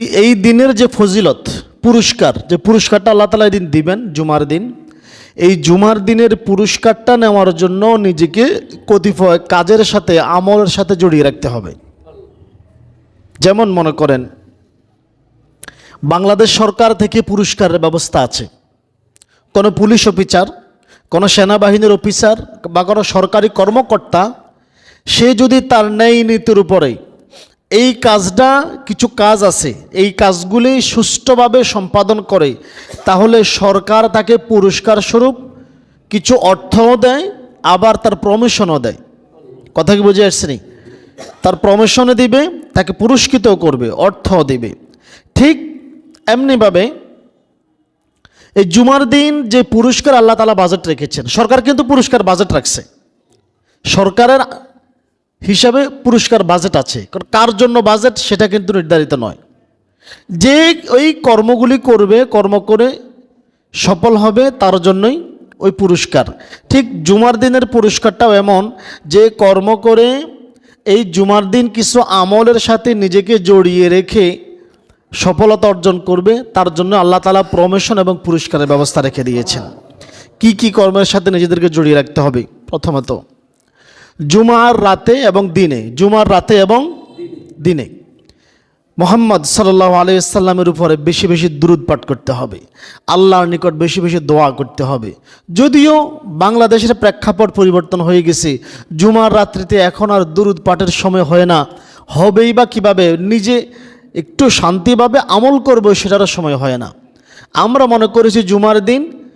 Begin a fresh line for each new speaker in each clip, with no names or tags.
এই দিনের যে ফজিলত, পুরস্কার, যে পুরস্কারটা আল্লাহ তালা দিন দিবেন, জুমার দিন, এই জুমার দিনের পুরস্কারটা নেওয়ার জন্য নিজেকে কতিপয় কাজের সাথে, আমলের সাথে জড়িয়ে রাখতে হবে। যেমন মনে করেন, বাংলাদেশ সরকার থেকে পুরস্কারের ব্যবস্থা আছে। কোনো পুলিশ অফিসার, কোনো সেনাবাহিনীর অফিসার বা কোনো সরকারি কর্মকর্তা, সে যদি তার ন্যায় নীতির উপরে এই কাজটা কিছু কাজ আছে। এই কাজগুলি সুষ্ঠুভাবে সম্পাদন করে। তাহলে সরকার তাকে পুরস্কার স্বরূপ কিছু অর্থও দেয়, আবার তার প্রমোশনও দেয়। কথা কি বুঝে আসছেনি তার প্রমোশনে দিবে, তাকে পুরস্কৃতও করবে, অর্থও দিবে। ঠিক এমনিভাবে এই জুমার দিন যে পুরস্কার আল্লাহ তালা বাজেট রেখেছেন, সরকার কিন্তু পুরস্কার বাজেট রাখছে। সরকারের হিসাবে পুরস্কার বাজেট আছে। কারণ কার জন্য বাজেট সেটা কিন্তু নির্ধারিত নয়। যে ওই কর্মগুলি করবে, কর্ম করে সফল হবে, তার জন্যই ওই পুরস্কার। ঠিক জুমার দিনের পুরস্কারটাও এমন যে কর্ম করে এই জুমার দিন কিছু আমলের সাথে নিজেকে জড়িয়ে রেখে সফলতা অর্জন করবে, তার জন্য আল্লাহ তালা প্রমোশন এবং পুরস্কারের ব্যবস্থা রেখে দিয়েছেন। কি কি কর্মের সাথে নিজেদেরকে জড়িয়ে রাখতে হবে? প্রথমত জুমার রাতে এবং দিনে, জুমার রাতে এবং দিনে। মোহাম্মদ সাল্লাহ আলাইসাল্লামের উপরে বেশি বেশি দুরুদ পাঠ করতে হবে। আল্লাহর নিকট বেশি বেশি দোয়া করতে হবে। যদিও বাংলাদেশের প্রেক্ষাপট পরিবর্তন হয়ে গেছে, জুমার রাত্রিতে এখন আর দুরুদ পাঠের সময় হয় না। হবেই বা কীভাবে, নিজে একটু শান্তিভাবে আমল করব সেটারও সময় হয় না। আমরা মনে করেছি জুমার দিন,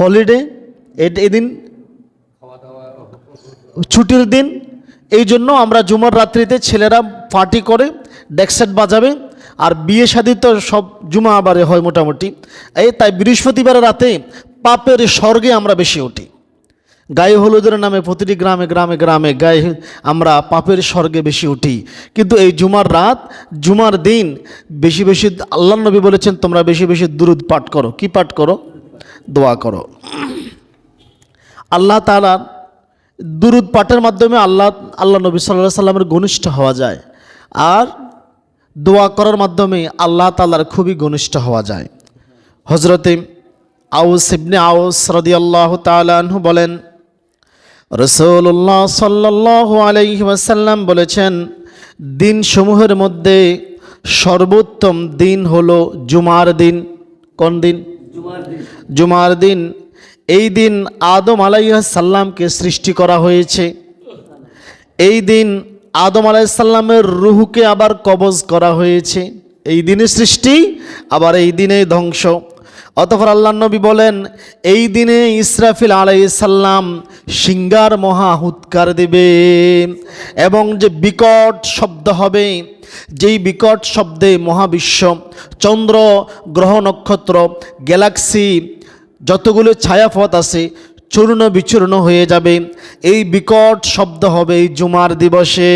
হলিডে এদিন ছুটির দিন, এই জন্য আমরা জুমার রাত্রিতে ছেলেরা পার্টি করে ডেকসেট বাজাবে, আর বিয়ে শাদি তো সব জুমা আবারে হয় মোটামুটি। এই তাই বৃহস্পতিবার রাতে পাপের স্বর্গে আমরা বেশি উঠি। গায়ে হলুদের নামে প্রতিটি গ্রামে গ্রামে গ্রামে গায়ে আমরা পাপের স্বর্গে বেশি উঠি। কিন্তু এই জুমার রাত, জুমার দিন বেশি বেশি আল্লাহ নবী বলেছেন, তোমরা বেশি বেশি দুরুদ পাঠ করো। কি পাঠ করো? দোয়া করো। আল্লাহ তালার দুরুদ পাঠের মাধ্যমে আল্লাহ আল্লাহ নবী সাল্লাহ সাল্লামের ঘনিষ্ঠ হওয়া যায়। আর দোয়া করার মাধ্যমে আল্লাহ তাল্লার খুবই ঘনিষ্ঠ হওয়া যায়। হজরতে আউস ইবনে আউস রদি আল্লাহ তালাহু বলেন রসুল্লাহ সাল্লাহ আলাইহি ওয়াসাল্লাম বলেছেন দিনসমূহের মধ্যে সর্বোত্তম দিন হলো জুমার দিন। কোন দিন। জুমার দিন। এই দিন আদম আলাইসাল্লামকে সৃষ্টি করা হয়েছে। এই দিন আদম আলাইসাল্লামের রুহুকে আবার কবজ করা হয়েছে। এই দিনে সৃষ্টি, আবার এই দিনে ধ্বংস। অতপর আল্লাহ নবী বলেন, এই দিনে ইসরাফিল আলাইসাল্লাম সিঙ্গার মহা হুৎকার দেবে এবং যে বিকট শব্দ হবে, যেই বিকট শব্দে মহাবিশ্ব, চন্দ্র, গ্রহ নক্ষত্র, গ্যালাক্সি যতগুলো ছায়াপথ আছে, চূর্ণ বিচূর্ণ হয়ে যাবে। এই বিকট শব্দ হবে এই জুমার দিবসে।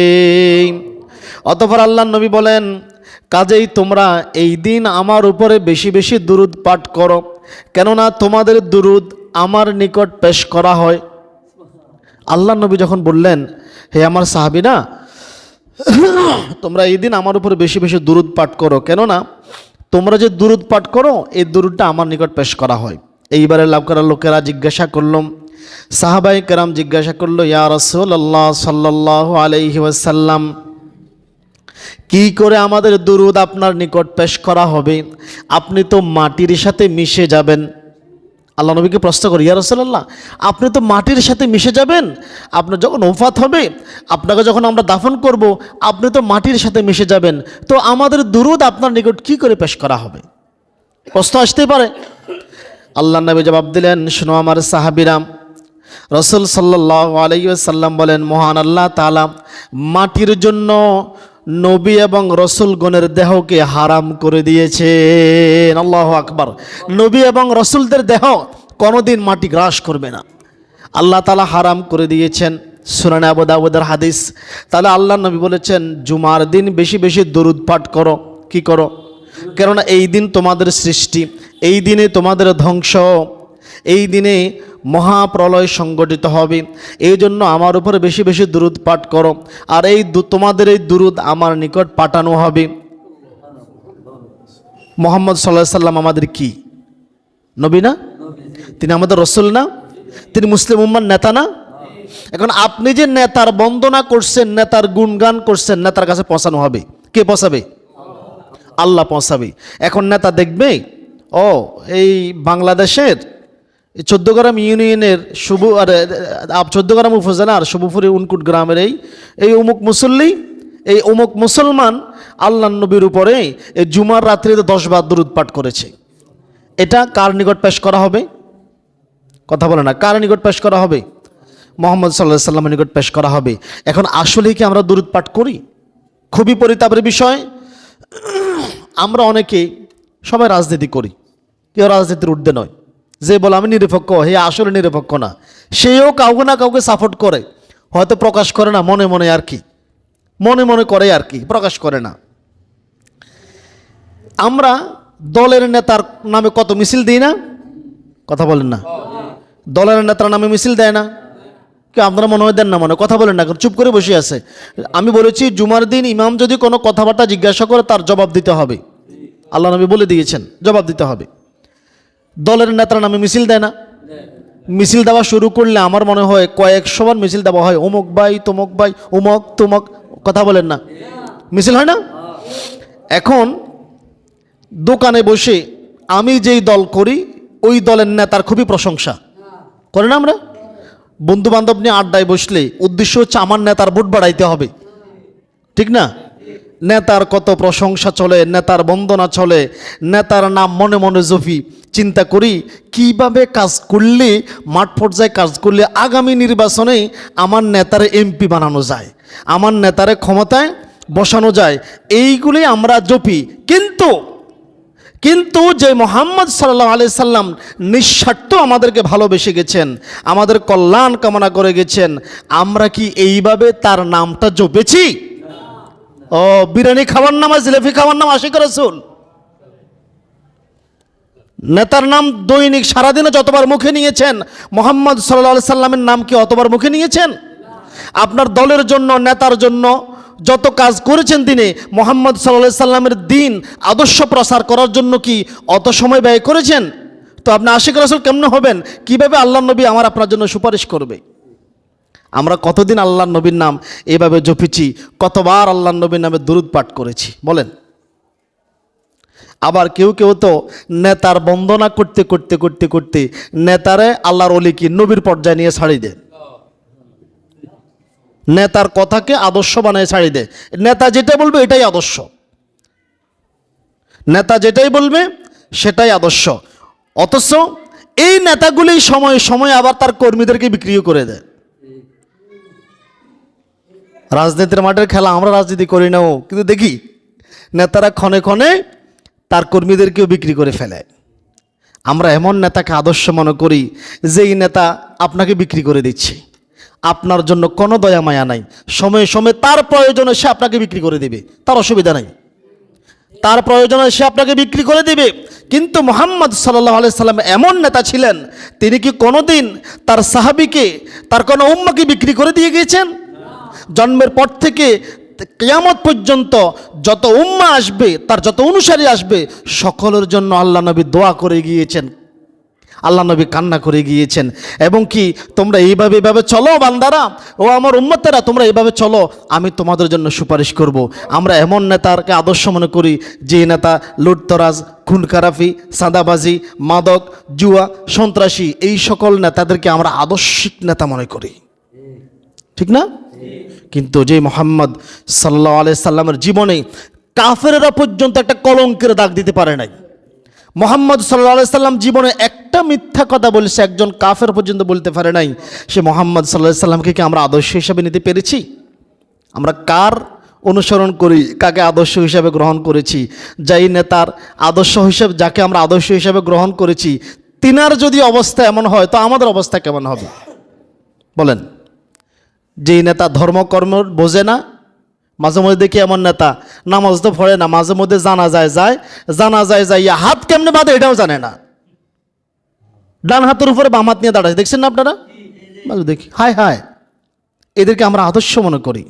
অতপর আল্লাহ নবী বলেন, কাজেই তোমরা এই দিন আমার উপরে বেশি বেশি দুরুদ পাঠ করো, কেননা তোমাদের দুরুদ আমার নিকট পেশ করা হয়। আল্লাহ নবী যখন বললেন, হে আমার সাহাবিনা তোমরা এই দিন আমার উপরে বেশি বেশি দুরুদ পাঠ করো, কেননা তোমরা যে দুরুদ পাঠ করো, এই দুরুদটা আমার নিকট পেশ করা হয়। এইবারে লাভ করার লোকেরা জিজ্ঞাসা করলাম সাহাবাই কেরাম জিজ্ঞাসা করল, ইয়া রসুল আল্লাহ সাল্লাহ আলহি ওয়াসাল্লাম, কি করে আমাদের দুরুদ আপনার নিকট পেশ করা হবে? আপনি তো মাটির সাথে মিশে যাবেন। আল্লাহ নবীকে প্রশ্ন করি ইয়া রসল্লাহ আপনি তো মাটির সাথে মিশে যাবেন? আপনার যখন ওফাত হবে, আপনাকে যখন আমরা দাফন করব, আপনি তো মাটির সাথে মিশে যাবেন। তো আমাদের দুরুদ আপনার নিকট কি করে পেশ করা হবে? প্রশ্ন আসতেই পারে আল্লাহ নবী জবাব দিলেন, শোনো আমার সাহাবিরাম রসুল সাল্লাহ আলাইসাল্লাম বলেন, মহান আল্লাহ তালা মাটির জন্য নবী এবং রসুলগণের দেহকে হারাম করে দিয়েছেন। আল্লাহ আকবার। নবী এবং রসুলদের দেহ কোনোদিন মাটি গ্রাস করবে না। আল্লাহ তালা হারাম করে দিয়েছেন। সুরান আবুদাবুদের হাদিস। তাহলে আল্লাহ নবী বলেছেন, জুমার দিন বেশি বেশি দরুদ পাঠ করো। কি করো? কেননা এই দিন তোমাদের সৃষ্টি, এই দিনে তোমাদের ধ্বংস, এই দিনে মহাপ্রলয় সংগঠিত হবে। এই জন্য আমার উপরে বেশি বেশি দুরুদ পাঠ করো, আর এই তোমাদের এই দুরুদ আমার নিকট পাঠানো হবে। মোহাম্মদ সাল্লাহ সাল্লাম আমাদের কি? নবী না? তিনি আমাদের রসুল না? তিনি মুসলিম উম্মার নেতা না? এখন আপনি যে নেতার বন্দনা করছেন, নেতার গুণগান করছেন, নেতার কাছে পৌঁছানো হবে। কে পৌঁছাবে? আল্লাহ পৌঁছাবে। এখন নেতা দেখবে, ও, এই বাংলাদেশের চোদ্দগ্রাম ইউনিয়নের শুভ, আর চোদ্দগ্রাম উপজেলার শুভপুরি উনকুট গ্রামের এই এই অমুক মুসল্লি, এই অমুক মুসলমান আল্লাহ নবীর উপরে এই জুমার রাত্রিতে দশ বার দরুদ পাঠ করেছে। এটা কার নিকট পেশ করা হবে? কথা বলে না, কার নিকট পেশ করা হবে? মোহাম্মদ সাল্লাহ সাল্লামের নিকট পেশ করা হবে। এখন আসলেই কি আমরা দরুদ পাঠ করি? খুবই পরিতাপের বিষয়। আমরা সবাই রাজনীতি করি। কেউ রাজনীতির ঊর্ধ্বে নয়। যে বলে, আমি নিরপেক্ষ, হে আসলে নিরপেক্ষ না। সেও কাউকে না কাউকে সাপোর্ট করে। হয়তো প্রকাশ করে না, মনে মনে আর কি। মনে মনে করে আর কি, প্রকাশ করে না। আমরা দলের নেতার নামে কত মিছিল দিই না? কথা বলেন না। দলের নেতার নামে মিছিল দেয় না। কেউ আপনারা মনে হয় দেন না মনে? কথা বলেন না চুপ করে বসে আছে। আমি বলেছি, জুমার দিন ইমাম যদি কোনো কথাবার্তা জিজ্ঞাসা করে, তার জবাব দিতে হবে। আল্লাহ নবী বলে দিয়েছেন, জবাব দিতে হবে। দলের নেতার নামে মিছিল দেয় না। মিছিল দেওয়া শুরু করলে আমার মনে হয় কয়েকশো বার মিছিল দেওয়া হয়, অমুক ভাই, তমুক ভাই অমুক তমুক, কথা বলেন না। মিছিল হয় না? এখন দোকানে বসে আমি যেই দল করি, ওই দলের নেতার খুবই প্রশংসা। করে না আমরা? বন্ধু বান্ধব নিয়ে আড্ডায় বসলে উদ্দেশ্য হচ্ছে আমার নেতার ভোট বাড়াইতে হবে। ঠিক না? নেতার কত প্রশংসা চলে, নেতার বন্দনা চলে, নেতার নাম মনে মনে জফি চিন্তা করি, কীভাবে কাজ করলে, মাঠ পর্যায়ে কাজ করলে আগামী নির্বাচনে আমার নেতারে এমপি বানানো যায়, আমার নেতারে ক্ষমতায় বসানো যায় এইগুলি আমরা জপি। কিন্তু কিন্তু যে মোহাম্মদ সাল্লাহ আলি সাল্লাম নিঃস্বার্থ আমাদেরকে ভালোবেসে গেছেন, আমাদের কল্যাণ কামনা করে গেছেন, আমরা কি এইভাবে তার নামটা জপেছি? ও, বিরিয়ানি খাওয়ার নাম আর জিলেপি খাওয়ার নাম আশিক রসুল। নেতার নাম দৈনিক, সারাদিনে যতবার মুখে নিয়েছেন, মোহাম্মদ সাল্লা সাল্লামের নাম কি অতবার মুখে নিয়েছেন? আপনার দলের জন্য, নেতার জন্য যত কাজ করেছেন তিনি, মোহাম্মদ সাল্লাহ সাল্লামের দিন আদর্শ প্রসার করার জন্য কি অত সময় ব্যয় করেছেন? তো আপনি আশিক রসুল কেমন হবেন? কীভাবে আল্লাহ নবী আমার আপনার জন্য সুপারিশ করবে? আমরা কতদিন আল্লাহ নবীর নাম এভাবে জপিছি, কতবার আল্লাহ নবীর নামে দুরুদ পাঠ করেছি, বলেন। আবার কেউ কেউ তো নেতার বন্দনা করতে করতে করতে করতে নেতারে আল্লাহর অলি কি নবীর পর্যায়ে নিয়ে ছাড়ি দেয়। নেতার কথাকে আদর্শ বানিয়ে ছাড়ি দেয়। নেতা যেটা বলবে এটাই আদর্শ। নেতা যেটাই বলবে সেটাই আদর্শ। অথচ এই নেতাগুলি সময় সময় আবার তার কর্মীদেরকে বিক্রিও করে দেয়। রাজনীতির মাঠের খেলা আমরা রাজনীতি করি নাও কিন্তু দেখি, নেতারা ক্ষণে ক্ষণে তার কর্মীদেরকেও বিক্রি করে ফেলে। আমরা এমন নেতাকে আদর্শ মনে করি, যেই নেতা আপনাকে বিক্রি করে দিচ্ছে। আপনার জন্য কোনো দয়া মায়া নাই। সময়ে সময়ে তার প্রয়োজনে সে আপনাকে বিক্রি করে দেবে। তার অসুবিধা নাই। তার প্রয়োজনে সে আপনাকে বিক্রি করে দেবে। কিন্তু মোহাম্মদ সাল্লাহ সাল্লাম এমন নেতা ছিলেন, তিনি কি কোনোদিন তার সাহাবিকে, তার কোনো উম্মাকে বিক্রি করে দিয়ে গিয়েছেন? জন্মের পর থেকে কেয়ামত পর্যন্ত যত উম্মা আসবে, তার যত অনুসারী আসবে, সকলের জন্য আল্লাহ নবী দোয়া করে গিয়েছেন। আল্লাহ নবী কান্না করে গিয়েছেন। এবং কি, তোমরা এইভাবে এইভাবে চলো বান্দারা? ও আমার উম্মতেরা, তোমরা এইভাবে চলো, আমি তোমাদের জন্য সুপারিশ করব। আমরা এমন নেতারকে আদর্শ মনে করি, যে নেতা লুটতরাজ, খুনকারাফি, সাদাবাজি, মাদক, জুয়া, সন্ত্রাসী, এই সকল নেতাদেরকে আমরা আদর্শিক নেতা মনে করি। ঠিক না? কিন্তু যে মোহাম্মদ সাল্লাহ আলাই সাল্লামের জীবনে কাফেরেরা পর্যন্ত একটা কলঙ্কের দাগ দিতে পারে নাই। মোহাম্মদ আলাই সাল্লাম জীবনে একটা মিথ্যা কথা বলেছে একজন কাফের পর্যন্ত বলতে পারে নাই। সে মোহাম্মদ সাল্লাহ সাল্লামকে কি আমরা আদর্শ হিসাবে নিতে পেরেছি? আমরা কার অনুসরণ করি, কাকে আদর্শ হিসাবে গ্রহণ করেছি? যাই নেতার আদর্শ হিসাবে, যাকে আমরা আদর্শ হিসাবে গ্রহণ করেছি, তিনার যদি অবস্থা এমন হয়, তো আমাদের অবস্থা কেমন হবে? বলেন। যেই নেতা ধর্মকর্ম বোঝে না, মাঝে মধ্যে দেখি এমন নেতা, নামাজ তো পড়ে না, মাঝে মধ্যে জানা যায় যায় জানা যায় যাইয়া হাত কেমনে বাঁধে এটাও জানে না। ডান হাতের উপরে বাম হাত নিয়ে দাঁড়ায়, দেখছেন না আপনারা? দেখি, হায় হায়, এদেরকে আমরা আদর্শ মনে করি,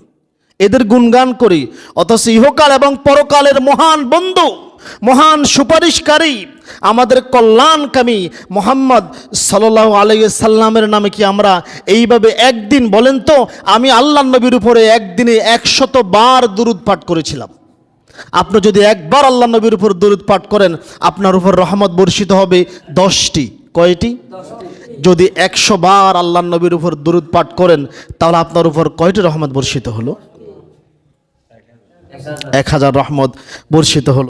এদের গুণগান করি, অথচ ইহকাল এবং পরকালের মহান বন্ধু, মহান সুপারিশকারী আমাদের কল্যাণকামী মোহাম্মদ সাল্লাহ আলাইসাল্লামের নামে কি আমরা এইভাবে একদিন বলেন তো, আমি আল্লাহ নবীর উপরে একদিনে একশত বার দুরুদ পাঠ করেছিলাম। আপনি যদি একবার আল্লাহ নবীর উপর দরুদ পাঠ করেন, আপনার উপর রহমত বর্ষিত হবে দশটি। কয়টি? যদি একশো বার আল্লাহ নবীর উপর দরুদ পাঠ করেন, তাহলে আপনার উপর কয়টি রহমত বর্ষিত হলো? এক হাজার রহমত বর্ষিত হলো।